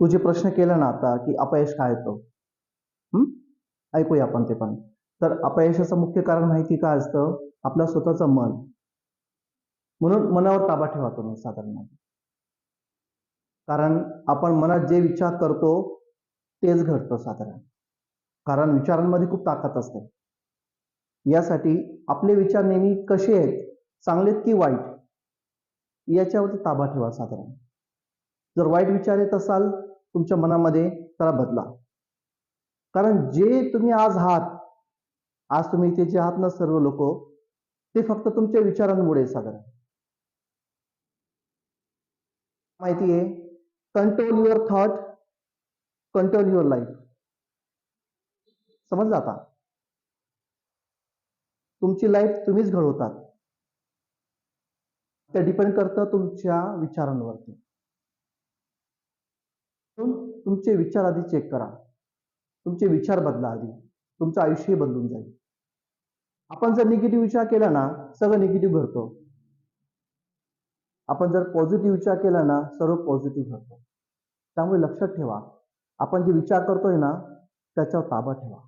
तू जे प्रश्न केला ना आता की अपयश काय येतं हम्म? ऐकूया आपण ते पण. तर अपयशाचं मुख्य कारण माहिती काय असतं? आपलं स्वतःचं मन. म्हणून मनावर ताबा ठेवा तुम्ही साधारण कारण आपण मनात जे विचार करतो तेच घडतं साधारण. कारण विचारांमध्ये खूप ताकद असते. यासाठी आपले विचार नेहमी कसे आहेत? चांगलेत की वाईट? याच्यावरती ताबा ठेवा साधारण. जर वाईट विचार येत असाल तुमच्या मनामध्ये त्याला बदला. कारण जे तुम्ही आज आहात आज तुम्ही इथे जे आहात ना सर्व लोक ते फक्त तुमच्या विचारांमुळे साधारण. माहिती आहे control your thought control your life समजलं आता? तुमची लाईफ तुम्हीच घडवतात. ते डिपेंड करतं तुमच्या विचारांवरती. तुमचे विचार आधी चेक करा. तुमचे विचार बदला आधी. तुमचं आयुष्य बदलून जाईल. आपण जर निगेटिव्ह विचार केला ना सगळं निगेटिव्ह घडतो. आपण जर पॉझिटिव्ह विचार केला ना सर्व पॉझिटिव्ह घडतो. त्यामुळे लक्षात ठेवा आपण जे विचार करतोय ना त्याच्यावर ताबा ठेवा.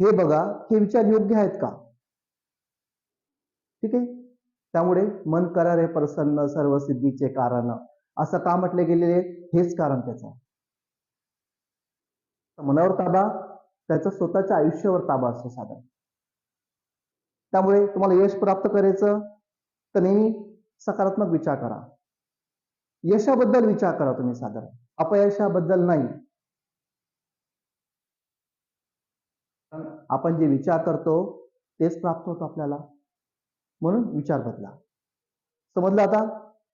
हे बघा हे विचार योग्य आहेत का? ठीक आहे? त्यामुळे मन करा रे प्रसन्न सर्व सिद्धीचे कारण. असं का म्हटले गेलेले हेच कारण त्याचं मनावर ताबा त्याच्या स्वतःच्या आयुष्यावर ताबा असतो साधारण. त्यामुळे तुम्हाला यश प्राप्त करायचं तर नेहमी सकारात्मक विचार करा. यशाबद्दल विचार करा तुम्ही साधारण. अपयशाबद्दल नाही. आपण जे विचार करतो तेच प्राप्त होतं आपल्याला. म्हणून विचार बदला. समजलं आता?